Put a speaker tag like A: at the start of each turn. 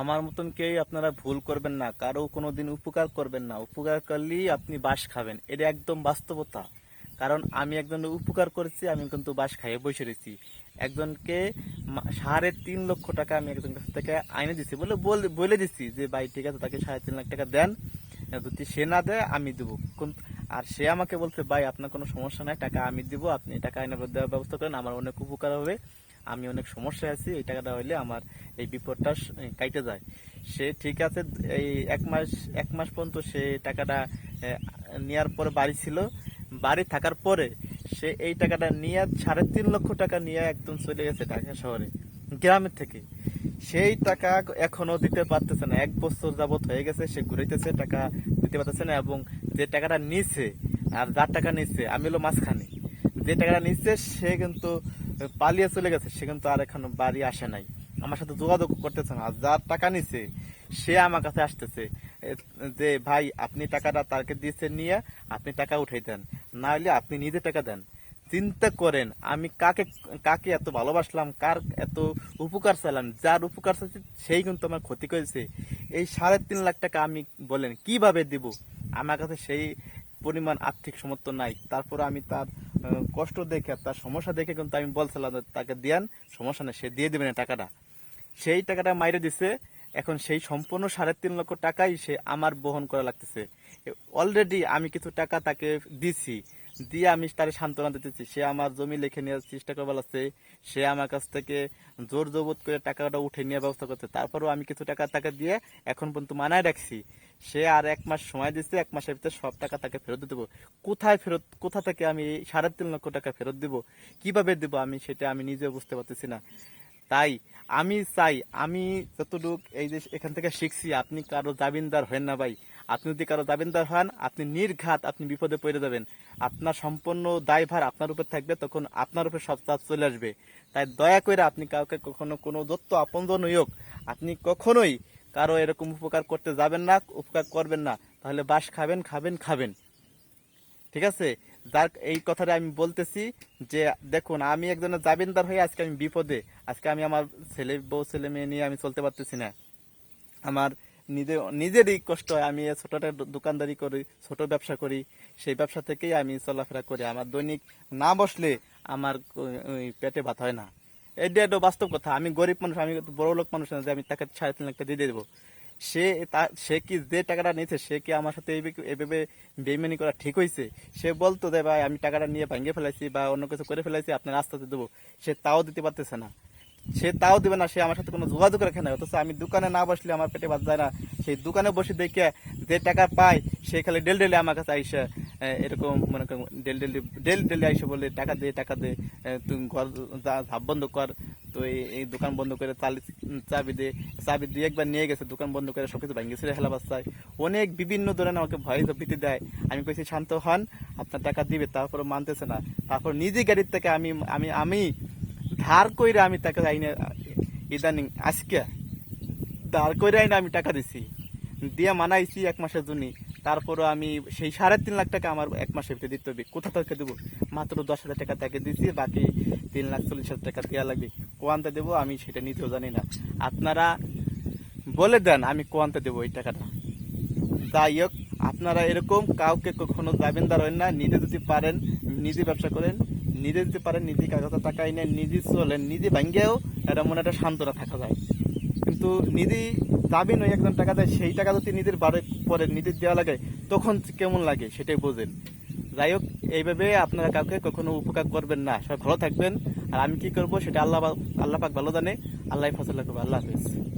A: আমার মতন কেউ আপনারা ভুল করবেন না, কারও কোনো দিন উপকার করবেন না। উপকার করলেই আপনি বাস খাবেন, এটা একদম বাস্তবতা। কারণ আমি একজনের উপকার করেছি, আমি কিন্তু বাস খাইয়ে বসে রয়েছি। একজনকে সাড়ে তিন লক্ষ টাকা আমি একজন কাছ থেকে আইনে দিছি বলে বলে দিচ্ছি যে, ভাই, ঠিক আছে, তাকে সাড়ে তিন লাখ টাকা দেন। যদি সে না দেয়, আমি দেবো। আর সে আমাকে বলছে, ভাই, আপনার কোনো সমস্যা নাই, টাকা আমি দিব, আপনি টাকা আইনে দেওয়ার ব্যবস্থা করেন, আমার অনেক উপকার হবে। আমি অনেক সমস্যায় আছি, এই টাকাটা হইলে আমার এই বিপদটা কাইটে যায়। সে ঠিক আছে, এই এক মাস এক মাস পর্যন্ত সে টাকাটা নেওয়ার পরে বাড়ি ছিল। বাড়ি থাকার পরে সে এই টাকাটা নিয়ে সাড়ে তিন লক্ষ টাকা নিয়ে একদম চলে গেছে ঢাকা শহরে, গ্রামের থেকে। সেই টাকা এখনও দিতে পারতেছে না। এক বছর যাবত হয়ে গেছে, সে ঘুরাইতেছে, টাকা দিতে পারতেছে না এবং যে টাকাটা নিচ্ছে আর যার টাকা নিচ্ছে আমি হলো মাঝখানে। যে টাকাটা নিচ্ছে সে কিন্তু পালিয়ে চলে গেছে, সে কিন্তু আর এখন বাড়ি আসে নাই। আমার সাথে যোগাযোগ করতেছে না যার টাকা নিচ্ছে সে আমার কাছে আসতেছে যে, ভাই, আপনি টাকাটা তাকে দিয়েছেন নিয়ে আপনি টাকা উঠাই দেন না হলে আপনি নিজে টাকা দেন। চিন্তা করেন, আমি কাকে কাকে এত ভালোবাসলাম, কার এত উপকার চাইলাম, যার উপকার চাইছি, সেই কিন্তু আমার ক্ষতি করেছে। এই সাড়ে তিন লাখ টাকা আমি বলেন কীভাবে দিব? আমার কাছে সেই পরিমাণ আর্থিক সমর্থন নাই তারপর আমি তার কষ্ট দেখে তার সমস্যা দেখে কিন্তু আমি বলছিলাম তাকে দেন সমস্যা নেই, সে দিয়ে দেবে না টাকাটা। সেই টাকাটা মাইরে দিছে, এখন সেই সম্পূর্ণ সাড়ে তিন লক্ষ টাকাই সে আমার বহন করা লাগতেছে। অলরেডি আমি কিছু টাকা তাকে দিছি। দিয়ে আমি তার সান্ত্বনা দিতেছি। সে আমার জমি লিখে নেওয়ার চেষ্টা করে বলাচ্ছে সে আমার কাছ থেকে জোর জবত করে টাকাটা উঠে নেওয়ার ব্যবস্থা করতে তারপরেও আমি কিছু টাকা তাকে দিয়ে এখন পর্যন্ত মানায় রাখছি। সে আর এক মাস সময় দিচ্ছে এক মাসের ভিতরে সব টাকা তাকে ফেরত দেবো। কোথায় ফেরত, কোথা থেকে আমি এই সাড়ে তিন লক্ষ টাকা ফেরত দেবো, কীভাবে দিব আমি সেটা আমি নিজেও বুঝতে পারতেছি না। তাই আমি চাই, আমি যতটুক এই যে এখান থেকে শিখছি, আপনি কারও জামিনদার হেন না ভাই। আপনি যদি কারও জামিনদার হন, আপনি নির্ঘাত আপনি বিপদে পড়ে যাবেন। আপনার সম্পূর্ণ দায়ভার আপনার উপর থাকবে, তখন আপনার উপর সব চাপ চলে আসবে। তাই দয়া করে আপনি কাউকে কখনো কোনো দত্ত আপনজন হোক আপনি কখনোই কারও এরকম উপকার করতে যাবেন না, উপকার করবেন না। তাহলে বাস খাবেন খাবেন খাবেন। ঠিক আছে? যার এই কথাটা আমি বলতেছি যে, দেখুন, আমি একজনের জামিনদার হয়ে আজকে আমি বিপদে, আজকে আমি আমার ছেলে, বউ, ছেলে, মেয়ে নিয়ে আমি চলতে পারতেছি না। আমার নিজে, নিজেরই কষ্ট হয়। আমি ছোট দোকানদারি করি, ছোট ব্যবসা করি। সেই ব্যবসা থেকেই আমি চলাফেরা করি। আমার দৈনিক না বসলে আমার পেটে ভাত হয় না। এটা একটা বাস্তব কথা। আমি গরিব মানুষ, আমি বড় লোক মানুষ না যে আমি তাকে সাড়ে তিন লাখ টাকা দিয়ে দেবো। সে সে কি যে টাকাটা নিয়েছে, সে কি আমার সাথে এভাবে বেইমানি করা ঠিক হয়েছে? সে বলতো যে, ভাই, আমি টাকাটা নিয়ে ভাঙিয়ে ফেলাইছি বা অন্য কিছু করে ফেলাইছি, আপনার রাস্তাতে দেবো। সে তাও দিতে পারতেছে না। সে তাও দিবে না, সে আমার সাথে কোনো যোগাযোগ রাখে না। অথচ আমি দোকানে না বসলে আমার পেটে বাদ যায় না। সেই দোকানে বসে দেখে যে টাকা পায়, সে খালি ডেল ডেলে আমার কাছে আইসা এরকম মনে করেন ডেল ডেলি ডেল ডেলি আইসা বলে, টাকা দে টাকা দে তুই ঘর ধাপ বন্ধ কর, তো এই- দোকান বন্ধ করে চালি, চাবি দে, চাবি দিয়ে একবার নিয়ে গেছে, দোকান বন্ধ করে সবকিছু ভেঙে ছেড়ে হেলা বাচ্চায়। অনেক বিভিন্ন ধরনের আমাকে ভয় ভীতি দেয়। আমি কইছি, শান্ত হন, আপনার টাকা দিবে তারপর মানতেছে না। তারপর নিজে গাড়ির থেকে আমি আমি আমি ধার কইরা আমি তাকে আইনে, ইদানিং, আজকে ধার কইরা আইনে আমি টাকা দিছি। দিয়ে মানাইছি এক মাসের জন্য। তারপরও আমি সেই সাড়ে তিন লাখ টাকা আমার এক মাসের ভিতরে দিতে হবে। কোথা থেকে দেবো? মাত্র দশ হাজার টাকা তাকে দিছি, বাকি তিন লাখ চল্লিশ হাজার টাকা দেওয়া লাগবে। কোয়ান্তে দেবো আমি সেটা নিতেও জানি না। আপনারা বলে দেন, আমি কোয়ান্তে দেবো এই টাকাটা। যাই হোক, আপনারা এরকম কাউকে কখনো জামিনদার হন না। নিজে যদি পারেন, নিজে ব্যবসা করেন। নিজে যদি পারেন, নিজে কাগজে টাকা এনে নিজে চলেন, নিজে ভাঙ্গেও এটা মনে একটা সান্ত্বনা থাকা যায়। কিন্তু নিজে জামিন হয়ে একজন টাকা দেয়, সেই টাকা যদি নিজের বাড়ি পরে নিজের দেওয়া লাগে, তখন কেমন লাগে সেটাই বোঝেন। যাই হোক, এইভাবে আপনারা কাউকে কখনো উপকার করবেন না। সবাই ভালো থাকবেন। আর আমি কি করব সেটা আল্লাহ আল্লাহ পাক ভালো জানে। আল্লাহ ফসল করব আল্লাহ হাফেজ।